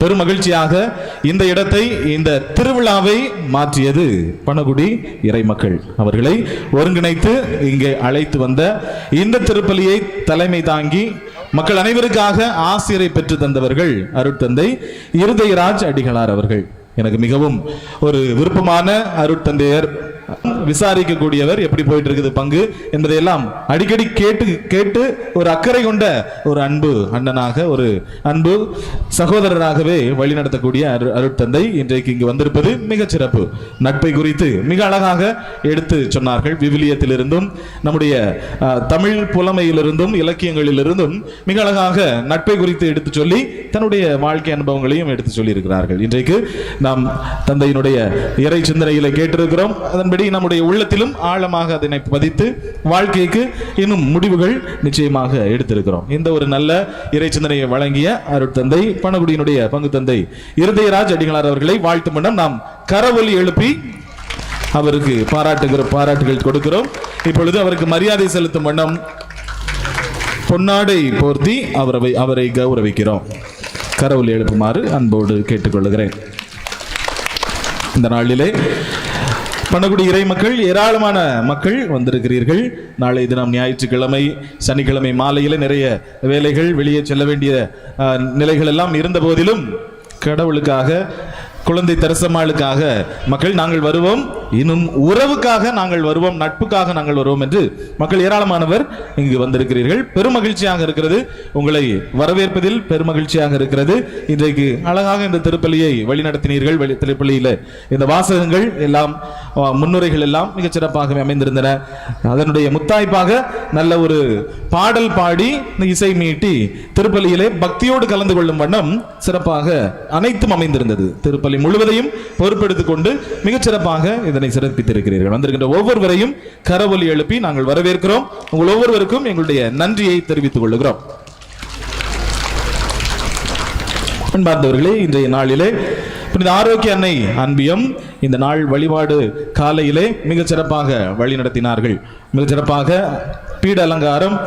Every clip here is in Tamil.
பெரும் மகிழ்ச்சியாக இந்த இடத்தை இந்த திருவிழாவை மாற்றியது. பணகுடி இறைமக்கள் அவர்களை ஒருங்கிணைத்து இங்கே அழைத்து வந்த இந்த திருப்பலியை தலைமை தாங்கி மக்கள் அனைவருக்காக ஆசிரியரை பெற்று தந்தவர்கள் அருட்தந்தை இருதயராஜ் அடிகளார் அவர்கள். எனக்கு மிகவும் ஒரு விருப்பமான அருட்தந்தையர் விசாரிக்கக்கூடியவர் எப்படி போயிட்டு இருக்குது பங்கு என்பதையெல்லாம் அடிக்கடி கேட்டு கேட்டு ஒரு அக்கறை கொண்ட ஒரு அன்பு அண்ணனாக ஒரு அன்பு சகோதரராகவே வழிநடத்தக்கூடிய அரு அருட்தந்தை இன்றைக்கு இங்கு வந்திருப்பது மிகச் சிறப்பு. நட்பை குறித்து மிக அழகாக எடுத்து சொன்னார்கள். விவிலியத்திலிருந்தும் நம்முடைய தமிழ் புலமையிலிருந்தும் இலக்கியங்களிலிருந்தும் மிக அழகாக நட்பை குறித்து எடுத்து சொல்லி தன்னுடைய வாழ்க்கை அனுபவங்களையும் எடுத்து சொல்லியிருக்கிறார்கள். இன்றைக்கு நாம் தந்தையினுடைய இறை சிந்தனையில கேட்டிருக்கிறோம். அதன்படி நம்முடைய உள்ளத்திலும் ஆழமாக அதனை பதித்து வாழ்க்கைக்கு இன்னும் முடிவுகள் நிச்சயமாக எடுத்திருக்கிறோம். இந்த ஒரு நல்ல இறை சிந்தனையை வழங்கிய அருட்தந்தை பணகுடியினுடைய பங்கு தந்தை இருதயராஜ் அடிகளார் அவர்களை வாழ்த்தும் வண்ணம் நாம் கரவொலி எழுப்பி அவருக்கு பாராட்டுகிற பாராட்டுகள் கொடுக்கிறோம். இப்பொழுது அவருக்கு மரியாதை செலுத்தும் வண்ணம் பொன்னாடை போர்த்தி அவரை அவரை கௌரவிக்கிறோம். கரவொலி எழுப்புமாறு அன்போடு கேட்டுக்கொள்கிறேன். இந்த நாளிலே பணகுடி இறை மக்கள் ஏராளமான மக்கள் வந்திருக்கிறீர்கள். நாளை தினம் ஞாயிற்றுக்கிழமை சனிக்கிழமை மாலையில் நிறைய வேலைகள் வெளியே செல்ல வேண்டிய நிலைகள் எல்லாம் இருந்த போதிலும் கடவுளுக்காக குழந்தை தரசம்மாளுக்காக மக்கள் நாங்கள் வருவோம். இன்னும் உறவுக்காக நாங்கள் வருவோம் நட்புக்காக நாங்கள் வருவோம் என்று மக்கள் ஏராளமானவர் இங்கு வந்திருக்கிறீர்கள். பெருமகிழ்ச்சியாக இருக்கிறது. உங்களை வரவேற்பதில் பெருமகிழ்ச்சியாக இருக்கிறது. இன்றைக்கு அழகாக இந்த திருப்பலியை வழிநடத்தினீர்கள். வெளி திருப்பலியில இந்த வாசகங்கள் எல்லாம் முன்னுரைகள் எல்லாம் மிகச் அமைந்திருந்தன. அதனுடைய முத்தாய்ப்பாக நல்ல ஒரு பாடல் பாடி இசை மீட்டி திருப்பலியிலே பக்தியோடு கலந்து கொள்ளும் வண்ணம் சிறப்பாக அனைத்தும் அமைந்திருந்தது. திருப்பலி முழுவதையும் பொறுப்பெடுத்துக் கொண்டு மிகச் சிறப்பாக அதனை சிறப்பித்திருக்கிறீர்கள். வந்திருக்கின்ற ஒவ்வொருவரையும் கரவொலி எழுப்பி நாங்கள் வரவேற்கிறோம். உங்கள் ஒவ்வொருவருக்கும் எங்களுடைய நன்றியை தெரிவித்துக் கொள்கிறோம் அன்பார்ந்தவர்களே இன்றைய நாளிலே புனித ஆரோக்கிய அன்னை அன்பியம் இந்த நாள் வழிபாடு காலையிலே மிகச் சிறப்பாக வழி நடத்தினார்கள். மிகச் சிறப்பாக பீட அலங்காரம்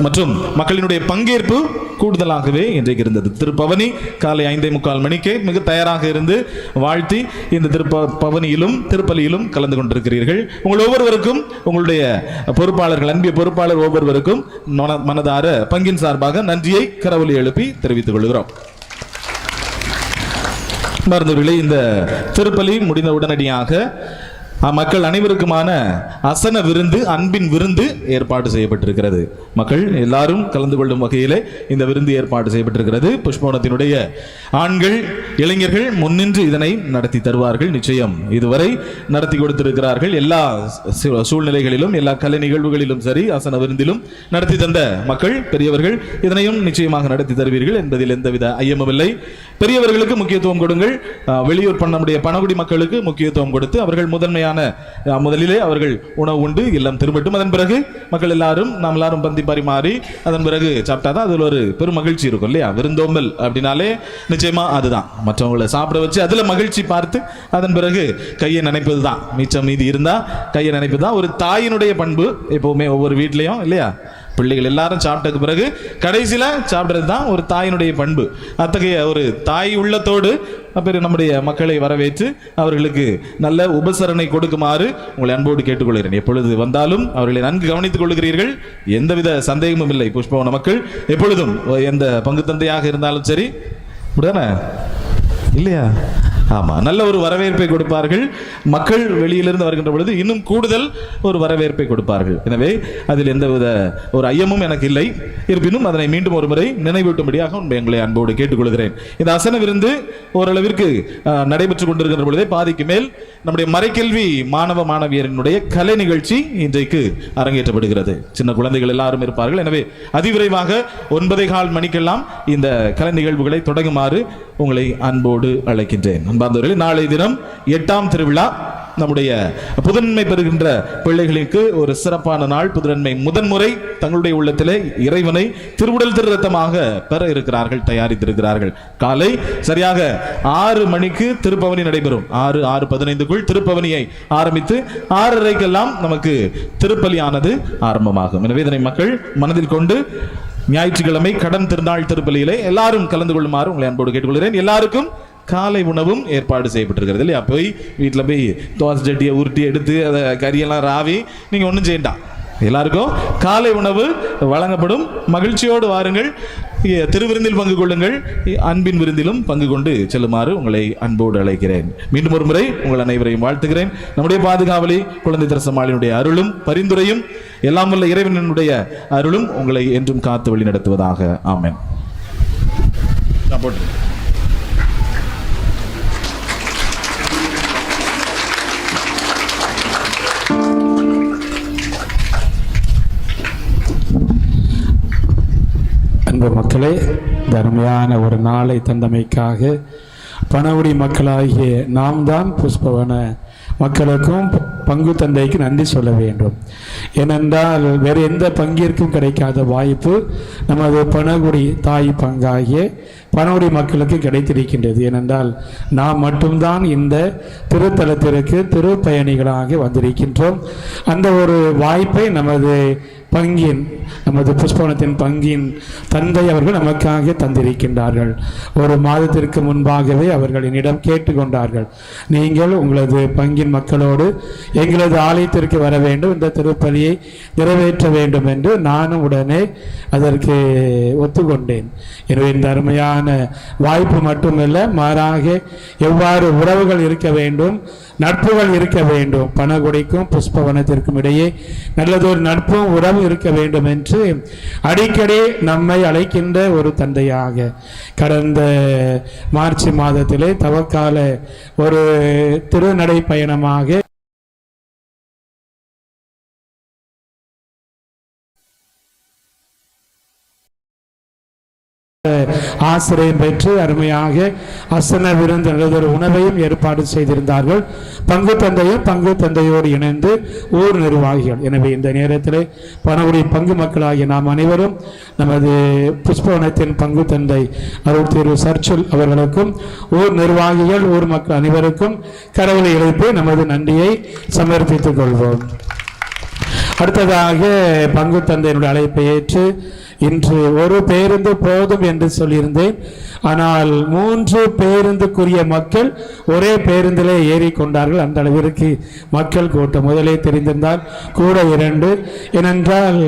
மற்றும் மக்களினுடைய பங்கேற்பு கூடுதலாகவே இன்றைக்கு இருந்தது. திருப்பவனி காலை ஐந்தே முக்கால் மணிக்கே மிக தயாராக இருந்து வாழ்த்தி இந்த திருப்ப பவனியிலும் திருப்பலியிலும் கலந்து கொண்டிருக்கிறீர்கள். உங்கள் ஒவ்வொருவருக்கும் உங்களுடைய பொறுப்பாளர்கள் அன்பிய பொறுப்பாளர் ஒவ்வொருவருக்கும் மன- மனதார பங்கின் சார்பாக நன்றியை கரவொலி எழுப்பி தெரிவித்துக் கொள்கிறோம். விலை இந்த திருப்பலி முடிந்த உடனடியாக மக்கள் அனைவருக்குமான அசன விருந்து அன்பின் விருந்து ஏற்பாடு செய்யப்பட்டிருக்கிறது. மக்கள் எல்லாரும் கலந்து கொள்ளும் வகையிலே இந்த விருந்து ஏற்பாடு செய்யப்பட்டிருக்கிறது. புஷ்பவனத்தினுடைய ஆண்கள் இளைஞர்கள் முன்னின்று இதனை நடத்தி தருவார்கள். நிச்சயம் இதுவரை நடத்தி கொடுத்திருக்கிறார்கள். எல்லா சூழ்நிலைகளிலும் எல்லா கலை நிகழ்வுகளிலும் சரி அசன விருந்திலும் நடத்தி தந்த மக்கள் பெரியவர்கள் இதனையும் நிச்சயமாக நடத்தி தருவீர்கள் என்பதில் எந்தவித ஐயமும் இல்லை. பெரியவர்களுக்கு முக்கியத்துவம் கொடுங்கள். வெளியூர் பண்ண பணகுடி மக்களுக்கு முக்கியத்துவம் கொடுத்து அவர்கள் முதன்மையான அஹ், முதலிலே அவர்கள் உணவு உண்டு எல்லாம் திரும்பட்டும். அதன் பிறகு மக்கள் எல்லாரும் நாம் எல்லாரும் பந்தி பரிமாறி அதன் பிறகு சாப்பிட்டாதான் அதில் ஒரு பெரும் மகிழ்ச்சி இருக்கும் இல்லையா? விருந்தோம்பல் அப்படின்னாலே நிச்சயமா அதுதான். மற்றவங்களை சாப்பிட வச்சு அதுல மகிழ்ச்சி பார்த்து அதன் பிறகு கையை நினைப்பது தான். மிச்சம் மீதி இருந்தா கையை நினைப்பது தான். ஒரு தாயினுடைய பண்பு எப்பவுமே ஒவ்வொரு வீட்லையும் இல்லையா? பிள்ளைகள் எல்லாரும் சாப்பிட்டதுக்கு பிறகு கடைசியில் சாப்பிட்றது தான் ஒரு தாயினுடைய பண்பு. அத்தகைய ஒரு தாய் உள்ளத்தோடு அப்புறம் நம்முடைய மக்களை வரவேற்று அவர்களுக்கு நல்ல உபசரணை கொடுக்குமாறு உங்களை அன்போடு கேட்டுக்கொள்கிறேன். எப்பொழுது வந்தாலும் அவர்களை நன்கு கவனித்துக் கொள்கிறீர்கள் எந்தவித சந்தேகமும் இல்லை. புஷ்பவன மக்கள் எப்பொழுதும் எந்த பங்கு தந்தையாக இருந்தாலும் சரி. அப்படிதானே இல்லையா? ஆமாம் நல்ல ஒரு வரவேற்பை கொடுப்பார்கள். மக்கள் வெளியிலிருந்து வருகின்ற பொழுது இன்னும் கூடுதல் ஒரு வரவேற்பை கொடுப்பார்கள். எனவே அதில் எந்தவித ஒரு ஐயமும் எனக்கு இல்லை. இருப்பினும் அதனை மீண்டும் ஒரு முறை நினைவூட்டும்படியாக எங்களை அன்போடு கேட்டுக்கொள்கிறேன். இந்த அசன விருந்து ஓரளவிற்கு அஹ், நடைபெற்றுக் கொண்டிருக்கின்ற பொழுதே பாதிக்கு மேல் நம்முடைய மறைக்கல்வி மாணவ மாணவியரினுடைய கலை நிகழ்ச்சி இன்றைக்கு அரங்கேற்றப்படுகிறது. சின்ன குழந்தைகள் எல்லாரும் இருப்பார்கள். எனவே அதிவிரைவாக ஒன்பதே கால் மணிக்கெல்லாம் இந்த கலை நிகழ்வுகளை தொடங்குமாறு உங்களை அன்போடு அழைக்கின்றேன். அன்பார்ந்தவர்களே நாளை தினம் எட்டாம் திருவிழா. நம்முடைய புதன்மை பெறுகின்ற பிள்ளைகளுக்கு ஒரு சிறப்பான நாள் புதன்மை முதன்முறை தங்களுடைய உள்ளத்திலே இறைவனை திருவுடல் திருரத்தமாக பெற இருக்கிறார்கள் தயாரித்திருக்கிறார்கள். காலை சரியாக ஆறு மணிக்கு திருப்பவனி நடைபெறும். ஆறு ஆறு பதினைந்துக்குள் திருப்பவனியை ஆரம்பித்து ஆறரைக்கெல்லாம் நமக்கு திருப்பலியானது ஆரம்பமாகும். எனவே இதனை மக்கள் மனதில் கொண்டு ஞாயிற்றுக்கிழமை கடன் திருநாள் திருப்பலியிலே எல்லாரும் கலந்து கொள்ளுமாறு உங்களை அன்போடு கேட்டுக்கொள்கிறேன். எல்லாருக்கும் காலை உணவும் ஏற்பாடு செய்யப்பட்டிருக்கிறது இல்லையா? போய் வீட்டில் போய் தோசை சட்டியை உருட்டி எடுத்து அதை கறியெல்லாம் ராவி நீங்கள் ஒன்றும் செய்யண்டாம் எல்லாருக்கும் காலை உணவு வழங்கப்படும். மகிழ்ச்சியோடு வாருங்கள். திருவிருந்தில் பங்கு கொள்ளுங்கள். அன்பின் விருந்திலும் பங்கு கொண்டு செல்லுமாறு உங்களை அன்போடு அழைக்கிறேன். மீண்டும் ஒரு முறை உங்கள் அனைவரையும் வாழ்த்துகிறேன். நம்முடைய பாதுகாவலி குழந்தை தரசமாளினுடைய அருளும் பரிந்துரையும் எல்லாம் உள்ள இறைவனுடைய அருளும் உங்களை என்றும் காத்து வழி நடத்துவதாக ஆமேன் போட்டு அன்பு மக்களே தர்மையான ஒரு நாளை தந்தமைக்காக பணவுடி மக்களாகிய நாம் தான் புஷ்பவன மக்களுக்கும் பங்கு தந்தைக்கு நன்றி சொல்ல வேண்டும். ஏனென்றால் வேறு எந்த பங்கிற்கும் கிடைக்காத வாய்ப்பு நமது பணகுடி தாய் பங்காகிய பணவுடி மக்களுக்கு கிடைத்திருக்கின்றது. ஏனென்றால் நாம் மட்டும்தான் இந்த திருத்தலத்திற்கு திருப்பயணிகளாக வந்திருக்கின்றோம். அந்த ஒரு வாய்ப்பை நமது பங்கின் நமது புஷ்பவனத்தின் பங்கின் தந்தை அவர்கள் நமக்காக தந்திருக்கின்றார்கள். ஒரு மாதத்திற்கு முன்பாகவே அவர்கள் என்னிடம் கேட்டுக்கொண்டார்கள். நீங்கள் உங்களது பங்கின் மக்களோடு எங்களது ஆலயத்திற்கு வர வேண்டும் இந்த திருப்பலியை நிறைவேற்ற வேண்டும் என்று நானும் உடனே அதற்கு ஒத்துக்கொண்டேன். எனவே இந்த அருமையான வாய்ப்பு மட்டுமல்ல மாறாக எவ்வாறு உறவுகள் இருக்க வேண்டும் நட்புகள் இருக்க வேண்டும். பணகுடிக்கும் புஷ்பவனத்திற்கும் இடையே நல்லதொரு நட்பும் உறவும் இருக்க வேண்டும் என்று அடிக்கடி நம்மை அழைக்கின்ற ஒரு தந்தையாக. கடந்த மார்ச் மாதத்திலே தவக்கால ஒரு திருநடை பயணமாக ஆசிரியம் பெற்று அருமையாக அசன விருந்து நல்லதொரு உணவையும் ஏற்பாடு செய்திருந்தார்கள். பங்கு தந்தையும் பங்கு தந்தையோடு இணைந்து ஊர் நிர்வாகிகள். எனவே இந்த நேரத்தில் பணவுடைய பங்கு மக்களாகிய நாம் அனைவரும் நமது புஷ்பவனத்தின் பங்கு தந்தை அருள் திரு அவர்களுக்கும் ஊர் நிர்வாகிகள் ஊர் மக்கள் அனைவருக்கும் கடவுளை எழுப்பி நமது நன்றியை சமர்ப்பித்துக் கொள்வோம். அடுத்ததாக பங்கு தந்தையினுடைய அழைப்பை ஏற்று இன்று ஒரு பேருந்து போதும் என்று சொல்லியிருந்தேன். ஆனால் மூன்று பேருந்துக்குரிய மக்கள் ஒரே பேருந்திலே ஏறிக்கொண்டார்கள் அந்த அளவிற்கு மக்கள் கூட்டம் முதலே தெரிந்திருந்தால் கூட இரண்டு. ஏனென்றால்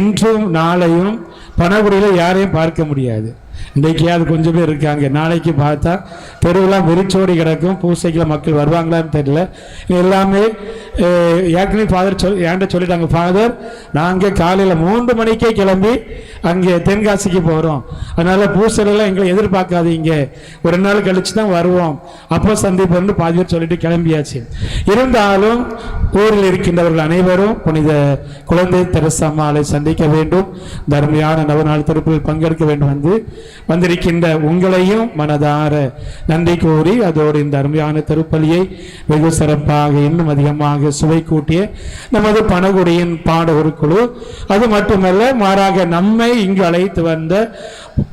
இன்றும் நாளையும் பணகுடியில் யாரையும் பார்க்க முடியாது. இன்றைக்கியாவது கொஞ்சம் பேர் இருக்காங்க. நாளைக்கு பார்த்தா தெருவெல்லாம் வெறிச்சோடி கிடக்கும். பூசைக்கில் மக்கள் வருவாங்களான்னு தெரியல. எல்லாமே ஏற்கனவே ஃபாதர் சொல் ஏன்ட்ட சொல்லிட்டாங்க ஃபாதர் நாங்கள் காலையில் மூன்று மணிக்கே கிளம்பி அங்கே தென்காசிக்கு போகிறோம் அதனால் பூசையிலலாம் எங்களை எதிர்பார்க்காதீங்க. ஒரு ரெண்டு நாள் கழிச்சு தான் வருவோம். அப்போ சந்திப்போம்னு பாதி பேர் சொல்லிட்டு கிளம்பியாச்சு. இருந்தாலும் ஊரில் இருக்கின்றவர்கள் அனைவரும் புனித குழந்தை தெரசம்மாளை சந்திக்க வேண்டும். தர்மையான நவநாள் திருப்பில் பங்கெடுக்க வேண்டும் என்று வந்திருக்கின்ற உங்களையும் மனதார நன்றி கூறி அதோடு இந்த அருமையான திருப்பலியை வெகு சிறப்பாக இன்னும் அதிகமாக சுவை கூட்டிய நமது பணகுடியின் பாடகர் குழு. அது மட்டுமல்ல மாறாக நம்மை இங்கு அழைத்து வந்த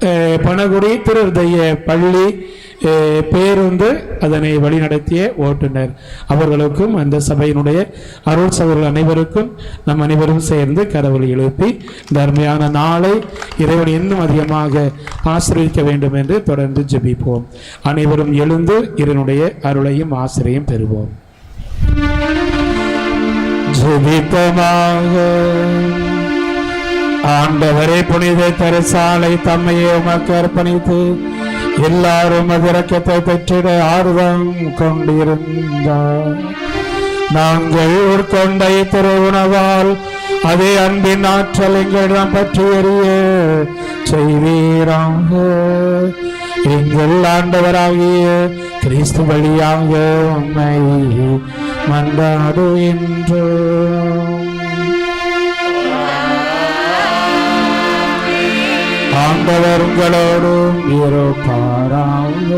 அஹ், பணகுடி திருதய பள்ளி பேருந்து அதனை வழிநடத்திய ஓட்டுநர். அவர்களுக்கும் அந்த சபையினுடைய அருள் சகோதரர்கள் அனைவருக்கும் நம் அனைவரும் சேர்ந்து கடவுளை எழுப்பி தர்மையான நாளை இறைவன் இன்னும் அதிகமாக ஆசிரியக்க வேண்டும் என்று தொடர்ந்து ஜெபிப்போம். அனைவரும் எழுந்து இதனுடைய அருளையும் ஆசிரியம் பெறுவோம். ஜெபிப்பமாக ஆண்டவரே புனித தரிசாலை தம்மையே உமக்கு அர்ப்பணித்து எல்லாரும் அதிரக்கத்தை பெற்றிட ஆர்வம் கொண்டிருந்தார் நாங்கள் உட்கொண்ட திருவுணவால் அதே அன்பின் ஆற்றல் எங்களிடம் பற்றி எறிய செய்வீராக. எங்கள் ஆண்டவராகிய கிறிஸ்து வழியாக உண்மை மன்றாடுகின்றோம். ஆண்டவர் உங்களோடும் இருப்பாராக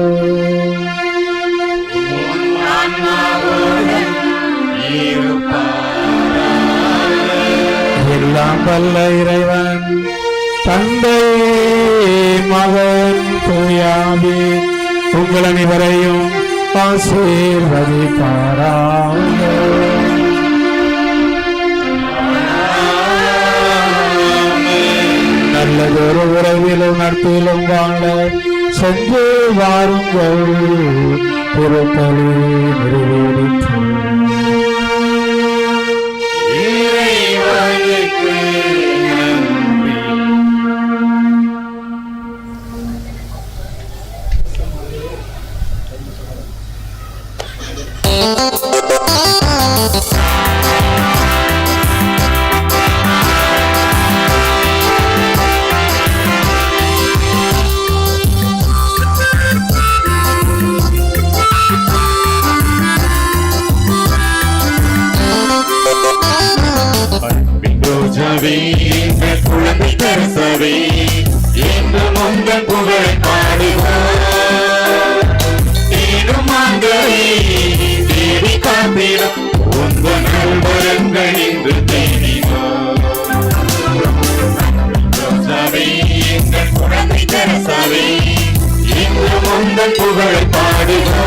எல்லாம் பல்ல இறைவன் தந்தை மகன் தூயாவி உங்கள் அனைவரையும் ஆசீர்வதிப்பாராக வாழ சென்று வாருங்கள் திருப்பலி நிறைவேறிற்று புகழை பாடுவோம்.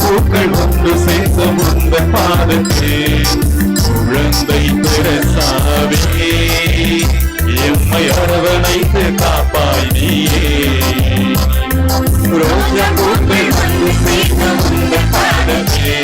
பூக்கள் ஒன்று சேர்த்து முந்த பாதத்தே குழந்தை பெறசாவே எம்மை அரவணைத்து காப்பாய் நீயே ரோஜ பூக்கள் ஒன்று சேர்த்து முந்த பாதத்தே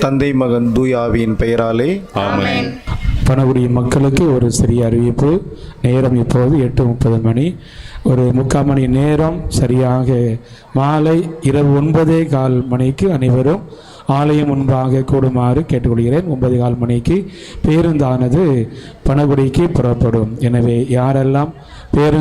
தந்தை மகன் தூயாவின் பெயராலே. ஆமென். பணகுடி மக்களுக்கு ஒரு சிறிய அறிவிப்பு. நேரம் இப்போது எட்டு முப்பது மணி. ஒரு முக்கால் மணி நேரம் சரியாக மாலை இரவு ஒன்பதே கால் மணிக்கு அனைவரும் ஆலயம் முன்பாக கூடுமாறு கேட்டுக்கொள்கிறேன். ஒன்பது கால் மணிக்கு பேருந்தானது பணகுடிக்கு புறப்படும். எனவே யாரெல்லாம் பேருந்து